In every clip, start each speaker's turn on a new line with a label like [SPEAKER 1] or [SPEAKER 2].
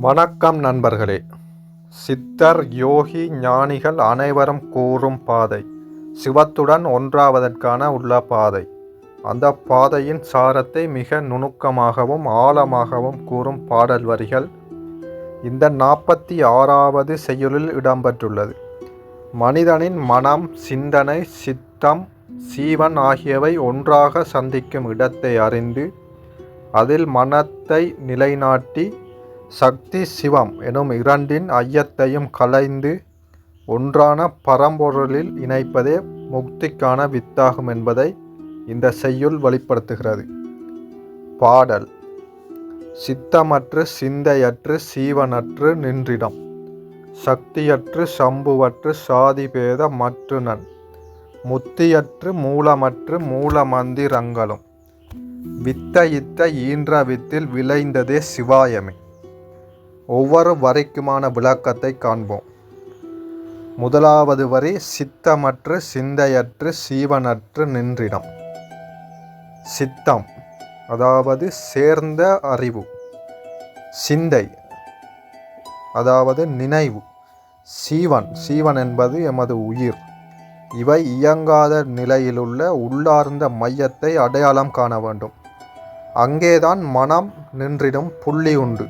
[SPEAKER 1] வணக்கம் நண்பர்களே. சித்தர் யோகி ஞானிகள் அனைவரும் கூறும் பாதை. சிவத்துடன் ஒன்றாவதற்கான உள்ள பாதை. அந்த பாதையின் சாரத்தை மிக நுணுக்கமாகவும் ஆழமாகவும் கூறும் பாடல் வரிகள் இந்த நாற்பத்தி ஆறாவது செய்யுளில் இடம்பெற்றுள்ளது. மனிதனின் மனம் சிந்தனை சித்தம் சீவன் ஆகியவை ஒன்றாக சந்திக்கும் இடத்தை அறிந்து அதில் மனத்தை நிலைநாட்டி சக்தி சிவம் எனும் இரண்டின் ஐயத்தையும் கலைந்து ஒன்றான பரம்பொருளில் இணைப்பதே முக்திக்கான வித்தாகும் என்பதை இந்த செய்யுள் வெளிப்படுத்துகிறது. பாடல். சித்தமற்று சிந்தையற்று சீவனற்று நின்றிடம். சக்தியற்று சம்புவற்று சாதிபேத மற்றுனன் முத்தியற்று மூலமற்று மூலமந்திரங்களும். வித்த இத்த ஈன்ற வித்தில் விளைந்ததே சிவாயமே. ஒவ்வொரு வரைக்குமான விளக்கத்தை காண்போம். முதலாவது வரி சித்தமற்று சிந்தையற்று சீவனற்று நின்றிடம். சித்தம் அதாவது சேர்ந்த அறிவு. சிந்தை அதாவது நினைவு. சீவன் சீவன் என்பது எமது உயிர். இவை இயங்காத நிலையிலுள்ள உள்ளார்ந்த மையத்தை அடையாளம் காண வேண்டும். அங்கேதான் மனம் நின்றிடும் புள்ளி உண்டு.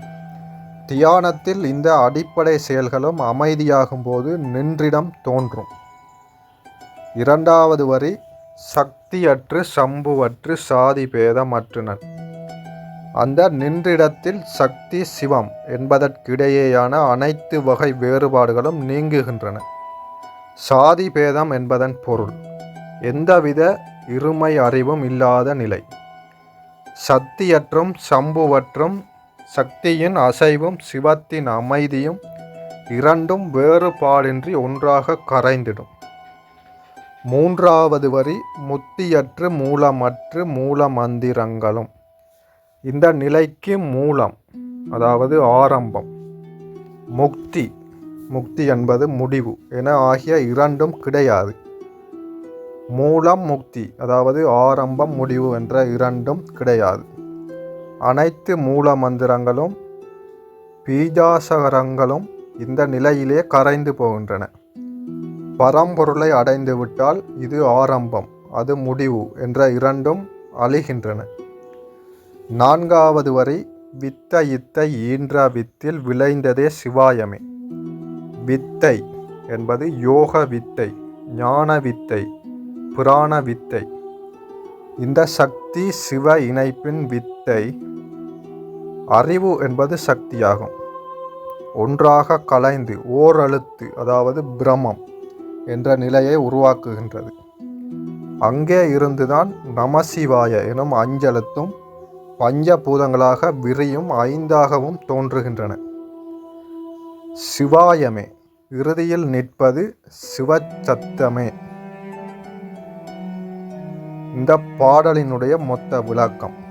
[SPEAKER 1] தியானத்தில் இந்த அடிப்படை செயல்களும் அமைதியாகும் போது நின்றிடம் தோன்றும். இரண்டாவது வரி சக்தியற்று சம்புவற்று சாதி பேதமற்றுனன் அந்த நின்றிடத்தில் சக்தி சிவம் என்பதற்கிடையேயான அனைத்து வகை வேறுபாடுகளும் நீங்குகின்றன. சாதி பேதம் என்பதன் பொருள் எந்தவித இருமை அறிவும் இல்லாத நிலை. சக்தியற்றும் சம்புவற்றும் சக்தியின் அசைவும் சிவத்தின் அமைதியும் இரண்டும் வேறுபாடின்றி ஒன்றாக கரைந்திடும். மூன்றாவது வரி முத்தியற்று மூலமற்று மூல மந்திரங்களும் இந்த நிலைக்கு மூலம் அதாவது ஆரம்பம் முக்தி முக்தி என்பது முடிவு என ஆகிய இரண்டும் கிடையாது. மூலம் முக்தி அதாவது ஆரம்பம் முடிவு என்ற இரண்டும் கிடையாது. அனைத்து மூல மந்திரங்களும் பீஜாசகரங்களும் இந்த நிலையிலே கரைந்து போகின்றன. பரம்பொருளை அடைந்துவிட்டால் இது ஆரம்பம் அது முடிவு என்ற இரண்டும் அழிகின்றன. நான்காவது வரி வித்த இத்தை ஈன்ற வித்தில் விளைந்ததே சிவாயமே. வித்தை என்பது யோக வித்தை ஞான வித்தை புராண வித்தை. இந்த சக்தி சிவ இணைப்பின் வித்தை அறிவு என்பது சக்தியாகும். ஒன்றாக கலைந்து ஓரழுத்து அதாவது பிரமம் என்ற நிலையை உருவாக்குகின்றது. அங்கே இருந்துதான் நமசிவாய எனும் அஞ்சலத்தும் பஞ்சபூதங்களாக விரியும் ஐந்தாகவும் தோன்றுகின்றன. சிவாயமே இறுதியில் நிற்பது சிவச்சத்தமே இந்த பாடலினுடைய மொத்த விளக்கம்.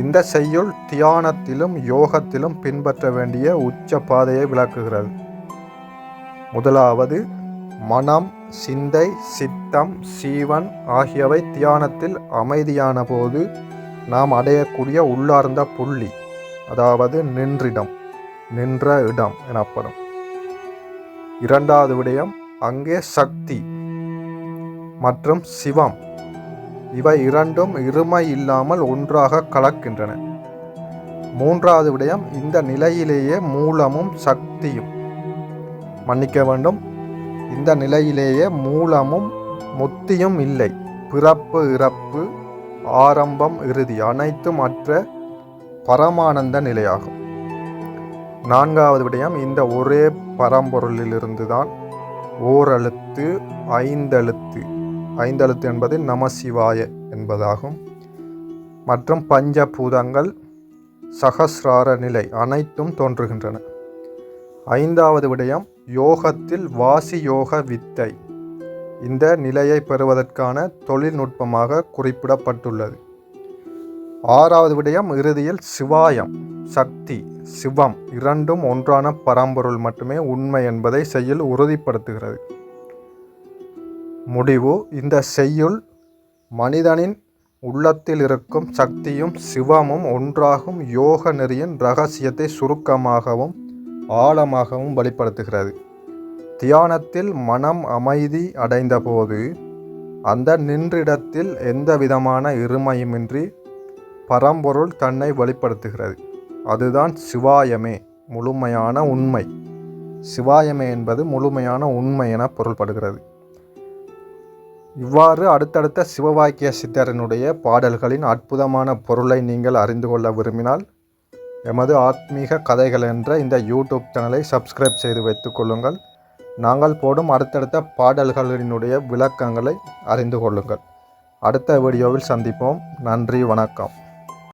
[SPEAKER 1] இந்த செய்யுள் தியானத்திலும் யோகத்திலும் பின்பற்ற வேண்டிய உச்ச பாதையை விளக்குகிறது. முதலாவது மனம் சிந்தை சித்தம் சீவன் ஆகியவை தியானத்தில் அமைதியான போது நாம் அடையக்கூடிய உள்ளார்ந்த புள்ளி அதாவது நின்றிடம் நின்ற இடம் எனப்படும். இரண்டாவது விடயம் அங்கே சக்தி மற்றும் சிவம் இவை இரண்டும் இருமை இல்லாமல் ஒன்றாக கலக்கின்றன. மூன்றாவது விடயம் இந்த நிலையிலேயே மூலமும் சக்தியும். மன்னிக்க வேண்டும் இந்த நிலையிலேயே மூலமும் முத்தியும் இல்லை. பிறப்பு இறப்பு ஆரம்பம் இறுதி அனைத்தும் அற்ற பரமானந்த நிலையாகும். நான்காவது விடயம் இந்த ஒரே பரம்பொருளிலிருந்து தான் ஓரெழுத்து ஐந்தெழுத்து ஐந்தெழுத்து என்பது நமசிவாய என்பதாகும். மற்றும் பஞ்சபூதங்கள் சகசிரார நிலை அனைத்தும் தோன்றுகின்றன. ஐந்தாவது விடயம் யோகத்தில் வாசி யோக வித்தை. இந்த நிலையை பெறுவதற்கான தொழில்நுட்பமாக குறிப்பிடப்பட்டுள்ளது. ஆறாவது விடயம் இறுதியில் சிவாயம் சக்தி சிவம் இரண்டும் ஒன்றான பரம்பொருள் மட்டுமே உண்மை என்பதை செய்யுள் உறுதிப்படுத்துகிறது. முடிவு. இந்த செய்யுள் மனிதனின் உள்ளத்தில் இருக்கும் சக்தியும் சிவமும் ஒன்றாகும். யோக நெறியின் ரகசியத்தை சுருக்கமாகவும் ஆழமாகவும் வெளிப்படுத்துகிறது. தியானத்தில் மனம் அமைதி அடைந்தபோது அந்த நின்றிடத்தில் எந்த விதமான இருமையுமின்றி பரம்பொருள் தன்னை வெளிப்படுத்துகிறது. அதுதான் சிவாயமே முழுமையான உண்மை. சிவாயமே என்பது முழுமையான உண்மை என பொருள்படுகிறது. இவ்வாறு அடுத்தடுத்த சிவவாக்கிய சித்தரனுடைய பாடல்களின் அற்புதமான பொருளை நீங்கள் அறிந்து கொள்ள விரும்பினால் எமது ஆத்மீக கதைகள் என்ற இந்த யூடியூப் சேனலை சப்ஸ்கிரைப் செய்து வைத்துக் கொள்ளுங்கள். நாங்கள் போடும் அடுத்தடுத்த பாடல்களினுடைய விளக்கங்களை அறிந்து கொள்ளுங்கள். அடுத்த வீடியோவில் சந்திப்போம். நன்றி வணக்கம்.